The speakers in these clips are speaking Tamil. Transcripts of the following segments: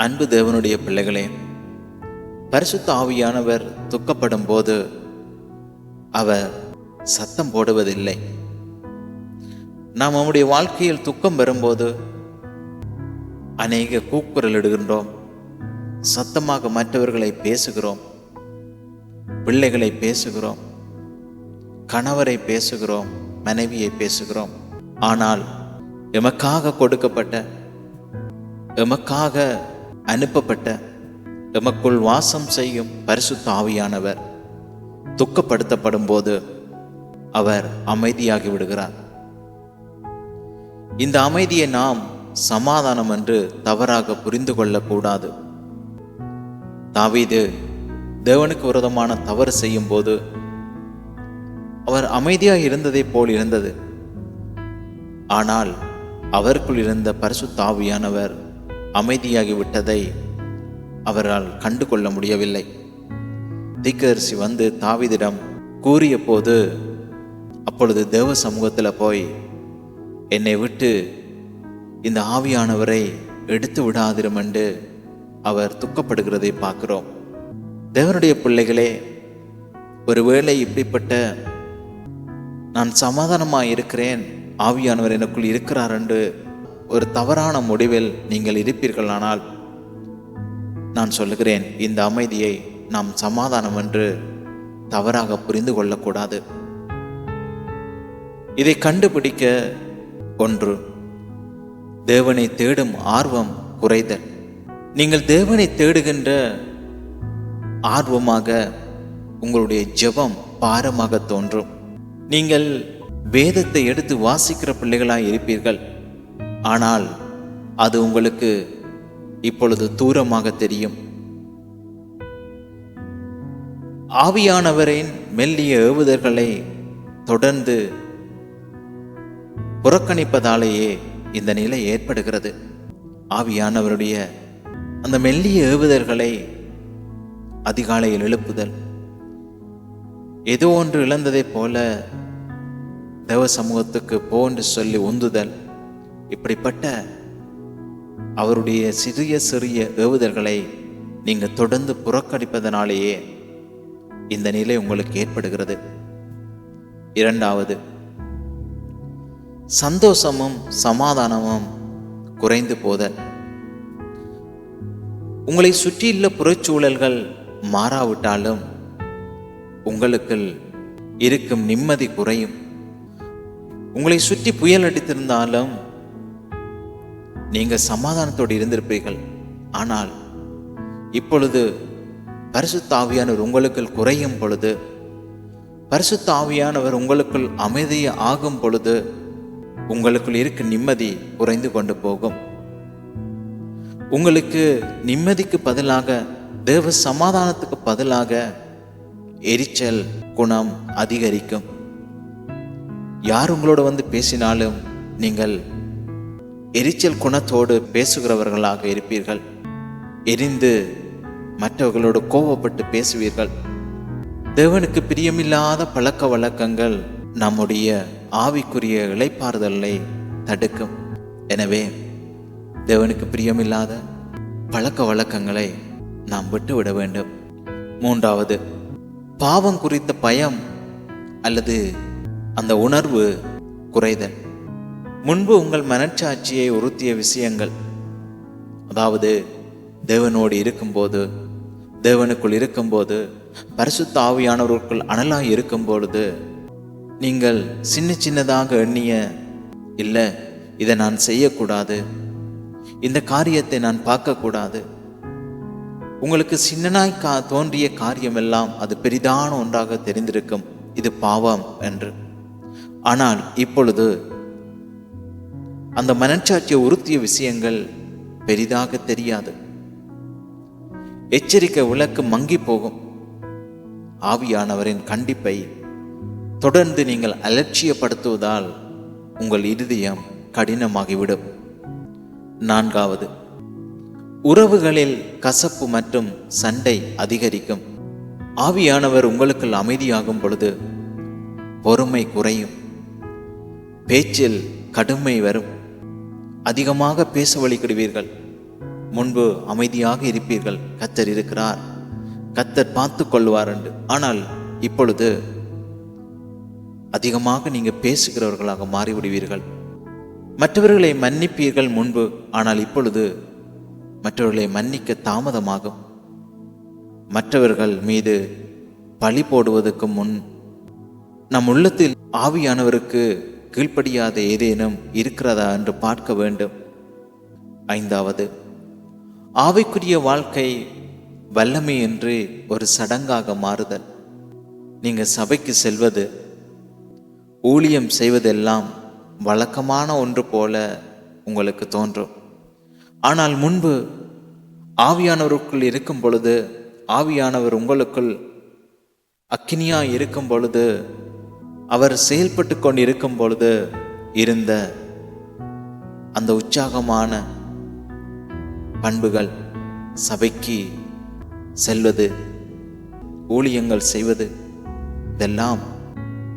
அன்பு தேவனுடைய பிள்ளைகளே பரிசுத்த ஆவியானவர் துக்கப்படும் போது அவர் சத்தம் போடுவதில்லை. நாம் நம்முடைய வாழ்க்கையில் துக்கம் வரும்போது அநேக கூக்குரல் இடுகின்றோம் சத்தமாக மற்றவர்களை பேசுகிறோம் பிள்ளைகளை பேசுகிறோம் கணவரை பேசுகிறோம் மனைவியை பேசுகிறோம். ஆனால் எமக்காக கொடுக்கப்பட்ட எமக்காக அனுப்பப்பட்ட எமக்குள் வாசம் செய்யும் பரிசுத்த ஆவியானவர் துக்கப்படுத்தப்படும் போது அவர் அமைதியாகி விடுகிறார். இந்த அமைதியை நாம் சமாதானம் என்று தவறாக புரிந்து கொள்ளக்கூடாது. தாவீது தேவனுக்கு விரோதமான தவறு செய்யும் போது அவர் அமைதியாக இருந்ததை போல் இருந்தது. ஆனால் அவருக்குள் இருந்த பரிசு தாவியானவர் அமைதியாகி விட்டதை அவரால் கண்டுகொள்ள முடியவில்லை. தீக்கதரிசி வந்து தாவிதிடம் கூறிய போது அப்பொழுது தேவ சமூகத்தில் போய் என்னை விட்டு இந்த ஆவியானவரை எடுத்து விடாதிரும் என்று அவர் துக்கப்படுகிறதை பார்க்கிறோம். தேவனுடைய பிள்ளைகளே ஒருவேளை இப்படிப்பட்ட நான் சமாதானமாக இருக்கிறேன் ஆவியானவர் எனக்குள் இருக்கிறார் என்று ஒரு தவறான முடிவில் நீங்கள் இருப்பீர்களானால் நான் சொல்லுகிறேன் இந்த அமைதியை நாம் சமாதானம் என்று தவறாக புரிந்து கொள்ளக்கூடாது. இதை கண்டுபிடிக்க ஒன்று தேவனை தேடும் ஆர்வம் குறைதல். நீங்கள் தேவனை தேடுகின்ற ஆர்வமாக உங்களுடைய ஜெபம் பாரமாக தோன்றும். நீங்கள் வேதத்தை எடுத்து வாசிக்கிற பிள்ளைகளாக இருப்பீர்கள். ஆனால் அது உங்களுக்கு இப்பொழுது தூரமாக தெரியும். ஆவியானவரின் மெல்லிய ஏவுதல்களை தொடர்ந்து புறக்கணிப்பதாலேயே இந்த நிலை ஏற்படுகிறது. ஆவியானவருடைய அந்த மெல்லிய ஏவுதல்களை அதிகாலையில் எழுப்புதல். ஏதோ ஒன்று இழந்ததைப் போல தேவ சமூகத்துக்கு போ என்று சொல்லி உந்துதல். இப்படிப்பட்ட அவருடைய சிறிய சிறிய ஏவுதல்களை நீங்கள் தொடர்ந்து புறக்கணிப்பதனாலேயே இந்த நிலை உங்களுக்கு ஏற்படுகிறது. இரண்டாவது சந்தோஷமும் சமாதானமும் குறைந்து போதல். உங்களை சுற்றியுள்ள புறச்சூழல்கள் மாறாவிட்டாலும் உங்களுக்குள் இருக்கும் நிம்மதி குறையும். உங்களை சுற்றி புயல் அடித்திருந்தாலும் நீங்கள் சமாதானத்தோடு இருந்திருப்பீர்கள். ஆனால் இப்பொழுது பரிசுத்த ஆவியானவர் உங்களுக்குள் குறையும் பொழுது பரிசுத்த ஆவியானவர் உங்களுக்குள் அமைதியை ஆகும் பொழுது உங்களுக்குள் இருக்கும் நிம்மதி குறைந்து கொண்டு போகும். உங்களுக்கு நிம்மதிக்கு பதிலாக தேவ சமாதானத்துக்கு பதிலாக எரிச்சல் குணம் அதிகரிக்கும். யார் உங்களோட வந்து பேசினாலும் நீங்கள் எரிச்சல் குணத்தோடு பேசுகிறவர்களாக இருப்பீர்கள். எரிந்து மற்றவர்களோடு கோபப்பட்டு பேசுவீர்கள். தேவனுக்கு பிரியமில்லாத பழக்க வழக்கங்கள் நம்முடைய ஆவிக்குரிய இளைப்பாறுதலை தடுக்கும். எனவே தேவனுக்கு பிரியமில்லாத பழக்க வழக்கங்களை நாம் விட்டுவிட வேண்டும். மூன்றாவது பாவம் குறித்த பயம் அல்லது அந்த உணர்வு குறைதல். முன்பு உங்கள் மனச்சாட்சியை உறுத்திய விஷயங்கள். அதாவது தேவனோடு இருக்கும்போது தேவனுக்குள் இருக்கும்போது பரிசுத்த ஆவியானவருக்குள் அனலாக இருக்கும் பொழுது நீங்கள் சின்ன சின்னதாக எண்ணிய இல்லை இதை நான் செய்யக்கூடாது. இந்த காரியத்தை நான் பார்க்கக்கூடாது. உங்களுக்கு சின்னனாய் கா தோன்றிய காரியமெல்லாம் அது பெரிதான ஒன்றாக தெரிந்திருக்கும். இது பாவம் என்று. ஆனால் இப்பொழுது அந்த மனச்சாட்சியை உறுத்திய விஷயங்கள் பெரிதாக தெரியாது. எச்சரிக்கை விளக்கு மங்கி போகும். ஆவியானவரின் கண்டிப்பை தொடர்ந்து நீங்கள் அலட்சியப்படுத்துவதால் உங்கள் இருதயம் கடினமாகிவிடும். நான்காவது உறவுகளில் கசப்பு மற்றும் சண்டை அதிகரிக்கும். ஆவியானவர் உங்களுக்குள் அமைதியாகும் பொழுது பொறுமை குறையும். பேச்சில் கடுமை வரும். அதிகமாக பேச வழிகிடுவீர்கள். முன்பு அமைதியாக இருப்பீர்கள். கத்தர் இருக்கிறார். கத்தர் பார்த்து கொள்வார் என்று ஆனால் இப்பொழுது அதிகமாக நீங்க பேசுகிறவர்களாக மாறிவிடுவீர்கள். மற்றவர்களை மன்னிப்பீர்கள் முன்பு ஆனால் இப்பொழுது மற்றவர்களை மன்னிக்க தாமதமாகும். மற்றவர்கள் மீது பழி போடுவதற்கு முன் நம் உள்ளத்தில் ஆவியானவருக்கு கீழ்ப்படியாத ஏதேனும் இருக்கிறதா என்று பார்க்க வேண்டும். ஐந்தாவது ஆவிக்குரிய வாழ்க்கை வல்லமை என்று ஒரு சடங்காக மாறுதல். நீங்கள் சபைக்கு செல்வது ஊழியம் செய்வதெல்லாம் வழக்கமான ஒன்று போல உங்களுக்கு தோன்றும். ஆனால் முன்பு ஆவியானவருக்குள் இருக்கும் பொழுது ஆவியானவர் உங்களுக்குள் அக்கினியா இருக்கும் பொழுது அவர் செயல்பட்டு கொண்டிருக்கும் பொழுது இருந்த அந்த உற்சாகமான பண்புகள் சபைக்கு செல்வது ஊழியங்கள் செய்வது இதெல்லாம்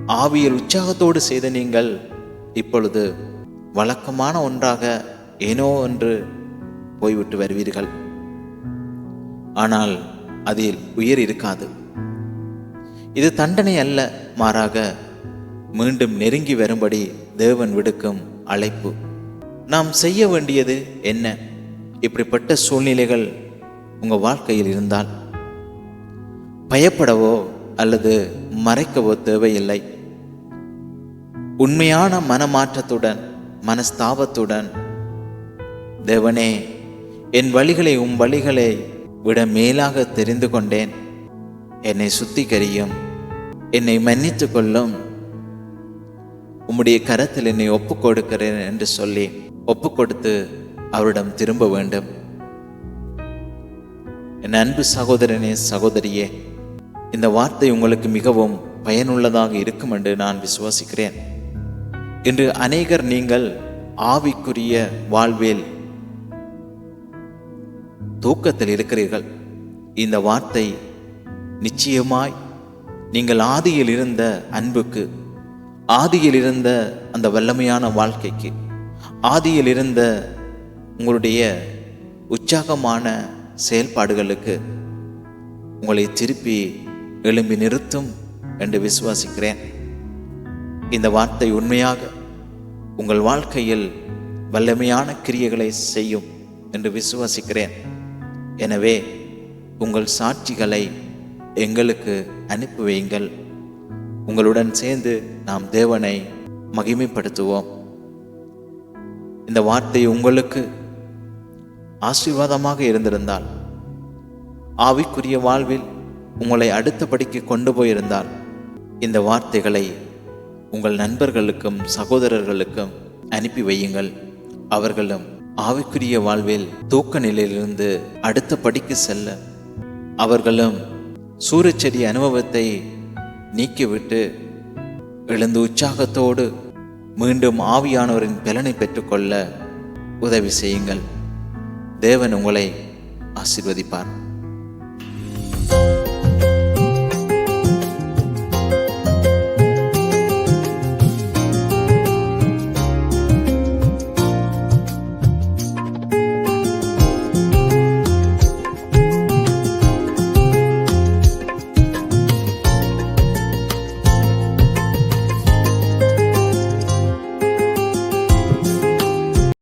ஆவியல் உற்சாகத்தோடு செய்த நீங்கள் இப்பொழுது வழக்கமான ஒன்றாக ஏனோ என்று போய்விட்டு வருவீர்கள். ஆனால் அதில் உயிர் இருக்காது. இது தண்டனை அல்ல மாறாக மீண்டும் நெருங்கி வரும்படி தேவன் விடுக்கும் அழைப்பு. நாம் செய்ய வேண்டியது என்ன? இப்படிப்பட்ட சூழ்நிலைகள் உங்கள் வாழ்க்கையில் இருந்தால் பயப்படவோ அல்லது மறைக்கவோ தேவையில்லை. உண்மையான மனமாற்றத்துடன் மனஸ்தாபத்துடன் தேவனே என் வழிகளை உம் வழிகளை விட மேலாக தெரிந்து கொண்டேன். என்னை சுத்திகரியும். என்னை மன்னித்து கொள்ளும். உம்முடைய கரத்தில் என்னை ஒப்பு கொடுக்கிறேன் என்று சொல்லி ஒப்பு கொடுத்து அவரிடம் திரும்ப வேண்டும். என் அன்பு சகோதரனே சகோதரியே இந்த வார்த்தை உங்களுக்கு மிகவும் பயனுள்ளதாக இருக்கும் என்று நான் விசுவாசிக்கிறேன். இன்று அநேகர் நீங்கள் ஆவிக்குரிய வாழ்வில் தூக்கத்தில் இருக்கிறீர்கள். இந்த வார்த்தை நிச்சயமாய் நீங்கள் ஆதியில் இருந்த அன்புக்கு ஆதியில் இருந்த அந்த வல்லமையான வாழ்க்கைக்கு ஆதியில் இருந்த உங்களுடைய உற்சாகமான செயல்பாடுகளுக்கு உங்களை திருப்பி எழும்பி நிறுத்தும் என்று விசுவாசிக்கிறேன். இந்த வார்த்தை உண்மையாக உங்கள் வாழ்க்கையில் வல்லமையான கிரியைகளை செய்யும் என்று விசுவாசிக்கிறேன். எனவே உங்கள் சாட்சிகளை எங்களுக்கு அனுப்பி வையுங்கள். உங்களுடன் சேர்ந்து நாம் தேவனை மகிமைப்படுத்துவோம். இந்த வார்த்தை உங்களுக்கு ஆசீர்வாதமாக இருந்திருந்தால் ஆவிக்குரிய வாழ்வில் உங்களை அடுத்த படிக்கு கொண்டு போயிருந்தால் இந்த வார்த்தைகளை உங்கள் நண்பர்களுக்கும் சகோதரர்களுக்கும் அனுப்பி வையுங்கள். அவர்களும் ஆவிக்குரிய வாழ்வில் தூக்க நிலையிலிருந்து அடுத்த படிக்கு செல்ல அவர்களும் சூரியச்செடி அனுபவத்தை நீக்கிவிட்டு எழுந்து உற்சாகத்தோடு மீண்டும் ஆவியானவரின் பலனை பெற்றுக்கொள்ள உதவி செய்யுங்கள். தேவன் உங்களை ஆசீர்வதிப்பார்.